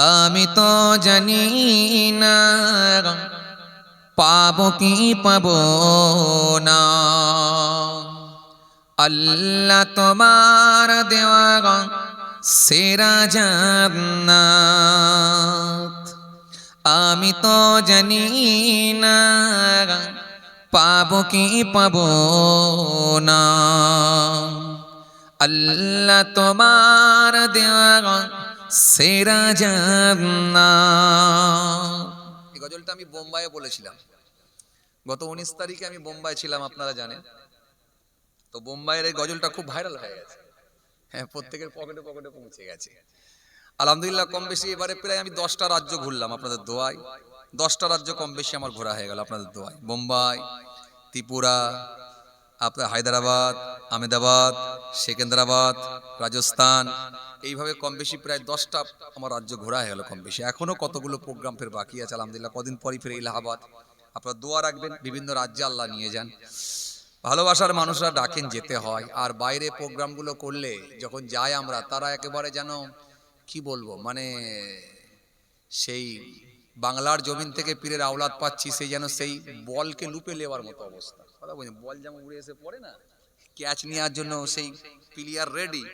আমি তো জানি না, পাবো কি পাবো না। আল্লাহ তোমার দেওয়া সেরা জান্নাত। আমি তো জানি না, পাবো কি পাবো না। আল্লাহ তোমার দেওয়া সেরা এই গজলটা আমি বোম্বাইয়ে বলেছিলাম। গত উনিশ তারিখে আমি বোম্বাই ছিলাম, আপনারা জানেন। তো বোম্বাইয়ের এই গজলটা খুব ভাইরাল হয়ে গেছে। হ্যাঁ প্রত্যেকের পকেটে পকেটে পৌঁছে গেছে। আলহামদুলিল্লাহ, কম বেশি এবারে প্রায় আমি দশটা রাজ্য ঘুরলাম আপনাদের দোয়ায়। দশটা রাজ্য কম বেশি আমার ঘোরা হয়ে গেল আপনাদের দোয়ায়। বোম্বাই, ত্রিপুরা, আপনার হায়দ্রাবাদ, আহমেদাবাদ, সেকেন্দ্রাবাদ, রাজস্থান এইভাবে কম বেশি প্রায় দশটা আমার রাজ্য ঘোরা হয়ে গেল কম বেশি। এখনও কতগুলো প্রোগ্রাম ফের বাকি আছে, আলহামদুলিল্লাহ, কদিন পরই ফের ইলাহাবাদ আপনার দোয়া রাখবেন, বিভিন্ন রাজ্যে আল্লাহ নিয়ে যান। ভালোবাসার মানুষরা ডাকেন যেতে হয়, আর বাইরে প্রোগ্রামগুলো করলে যখন যাই আমরা, তারা একেবারে যেন, কি বলব মানে সেই বাংলার জমিন থেকে পীরের আওলাদ পাচ্ছি সেই যেন সেই বলকে লুপে নেওয়ার মতো অবস্থা। কথা বলছি বল যেমন উড়ে এসে পড়ে না ক্যাচ নেওয়ার জন্য সেই প্লেয়ার রেডি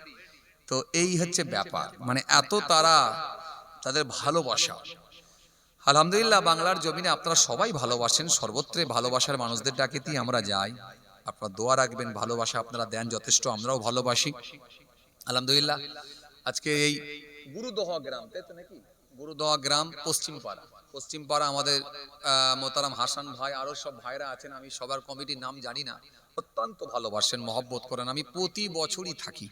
তো এই হচ্ছে ব্যাপার। মানে এত তারা তাদের ভালোবাসা। আলহামদুলিল্লাহ, বাংলার জমিনে আপনারা সবাই ভালোবাসেন, সর্বত্রে ভালোবাসার মানুষদের ডাকেতেই আমরা যাই। আপনারা দোয়া রাখবেন, ভালোবাসা আপনারা দেন, যথেষ্ট আমরাও ভালোবাসি। আলহামদুলিল্লাহ, আজকে এই গুরুদহ গ্রাম, তাই তো নাকি? গুরুদহ গ্রাম, পশ্চিমপাড়া। পশ্চিমপাড়া আমাদের মোতারাম হাসান ভাই আরও সব ভাইরা আছেন, আমি সবার কমিটির নাম জানি না। অত্যন্ত ভালোবাসেন, মহব্বত করেন, আমি প্রতি বছরই থাকি।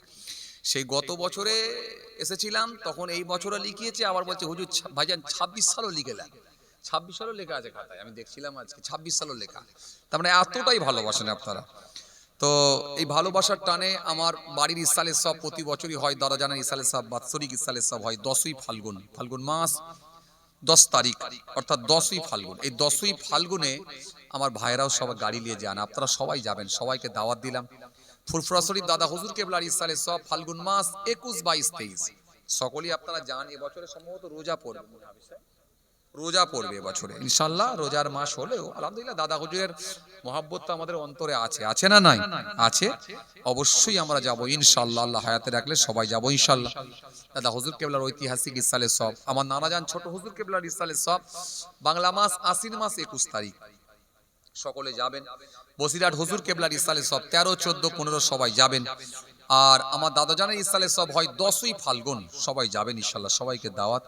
সেই গত বছরে এসেছিলাম, তখন এই বছরও লিখিয়েছে, আবার বলছে, হুজুর ভাইজান, ছাব্বিশ সালও লিখেলেন ছাব্বিশ সালও লেখা আছে খাতায়, আমি দেখছিলাম আজকে, ছাব্বিশ সালও লেখা। তার মানে এতটাই ভালোবাসেন আপনারা। তো এই ভালোবাসার টানে আমার বাড়ির ইসালের সব প্রতি বছরই হয় দাদা জানার ইসালের সব, বাৎসরিক ইসালের সব হয়, দশই ফাল্গুন ফাল্গুন মাস, দশ তারিখ, অর্থাৎ দশই ফাল্গুন। এই দশই ফাল্গুনে আমার ভাইরাও সবাই গাড়ি নিয়ে যান, আপনারা সবাই যাবেন, সবাইকে দাওয়াত দিলাম। ফুরফুরা দাদা হুজুর কেবলার ইসালের সব ফাল্গুন মাস একুশ বাইশ তেইশ। সকলেই আপনারা যান এবছরে সম্ভবত রোজা পড়বে। রোজা পড়বে এবছরে ইনশাল্লাহ রোজার মাস হলেও, আলহামদুলিল্লাহ দাদা হুজুরের মহাব্বত তো আমাদের অন্তরে আছে। আছে না নাই? আছে। অবশ্যই আমরা যাব ইনশাল্লাহ আল্লাহ হায়াতে রাখলে সবাই যাব ইনশাল্লাহ দাদা হুজুর কেবলার ঐতিহাসিক ইসালের সব, আমার নানা যান ছোট হুজুর কেবলার ইসালের সব, বাংলা মাস আশ্বিন মাস একুশ তারিখ। সকলে যাবেন। বসিরহাট হুজুর কেবলার ইসালের সব তেরো, চোদ্দ, পনেরো সবাই যাবেন। আর আমার দাদা জানের ইসালের সব হয় দশই ফাল্গুন, সবাই যাবেন ইনশাল্লাহ, সবাইকে দাওয়াত।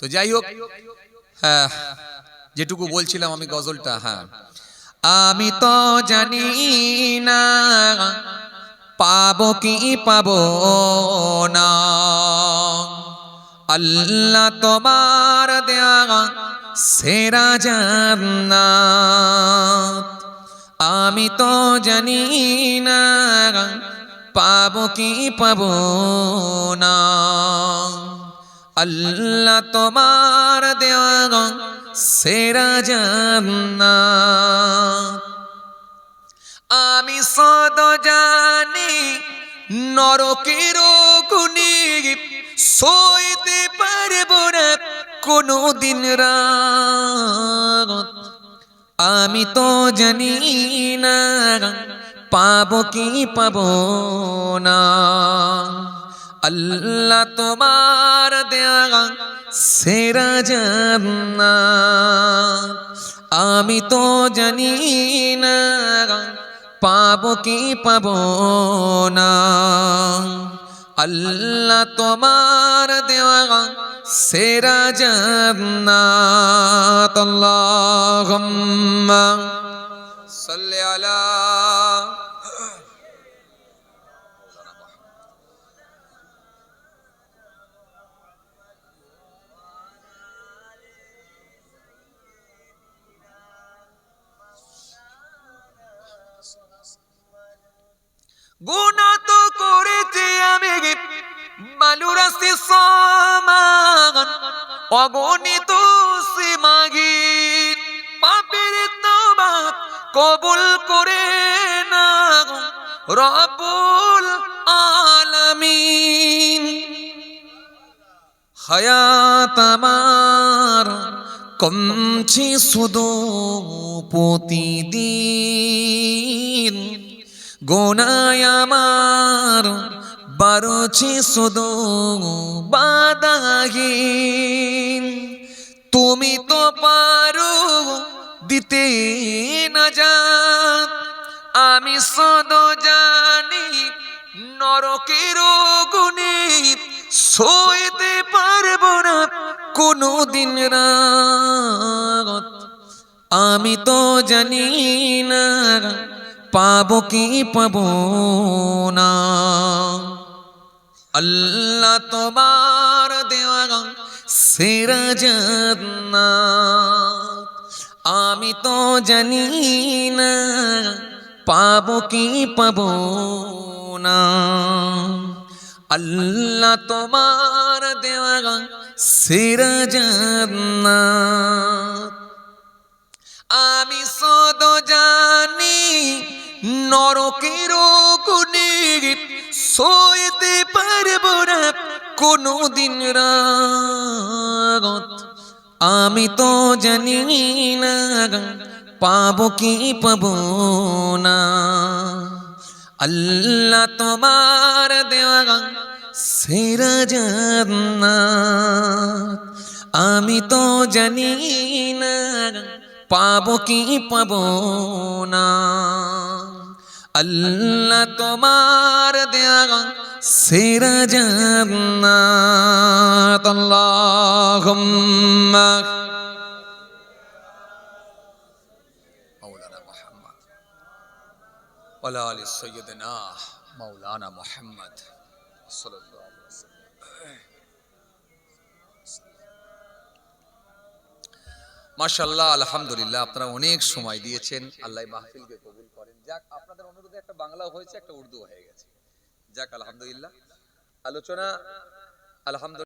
তো যাই হোক হ্যাঁ যেটুকু বলছিলাম আমি গজলটা হ্যাঁ। আমি তো জানি না, পাবো কি পাবো না। আল্লাহ তোমার দেয়া সেরা জান্নাত। আমি তো জানি না, পাবো কি পাবো না। আল্লাহ তোমার দেওয়া সেরা জান্নাত। আমি সদ জানি, নরকের গুণি সইতে পারব না। কোনো দিন রাত, আমি তো জানি না পাবো কি পাবো না। আল্লাহ তোমার দেয়া সেরা জান্নাত। আমি তো জানি না পাবো কি পাবো না। আল্লাহ তোমার দেওয়া সেরা জান্নাত আল্লাহুম্মা সাল্লি আলা গুণা তো করেছি আমি বালুরাস্তি সমান অগণিত সীমাগি পাপের তোমা কবুল করে না রবুল আলামিন। হায়াত আমার কমছে শুধু প্রতিদিন, গোনায় আমার বাড়ছে শুধু বাদাহীন তুমি তো পারো দিতে না যা আমি সদ জানি নরকের গুণে সইতে পারব না কোনো দিন রাত। আমি তো জানি না পাবো কি পাবো না। আল্লাহ তোমার দেওয়া সেরা জান্নাত। আমি তো জানি না, পাবো কি পাবো না। আল্লাহ তোমার দেওয়া সেরা জান্নাত। আমি সদ জানি নরকের গুণে সইতে পারব না কোনো দিন রাগত। আমি তো জানি না পাবো কি পাবো না। আল্লাহ তোমার দেওয়া সেরা আমি তো জানি না পাবো কি পাবো না। আল্লাহ তোমার দেওয়া সেরা জান্নাত আল্লাহুম্মা মাওলানা মুহাম্মদ মাশাল্লাহ আলহামদুলিল্লাহ আপনারা অনেক সময় দিয়েছেন। আল্লাহ মাহফিলকে কবুল করেন। যাক, আপনাদের অনুরোধে একটা বাংলা হয়েছে, একটা উর্দু হয়ে গেছে। যাক আলহামদুলিল্লাহ। আলোচনা আলহামদুলিল্লাহ।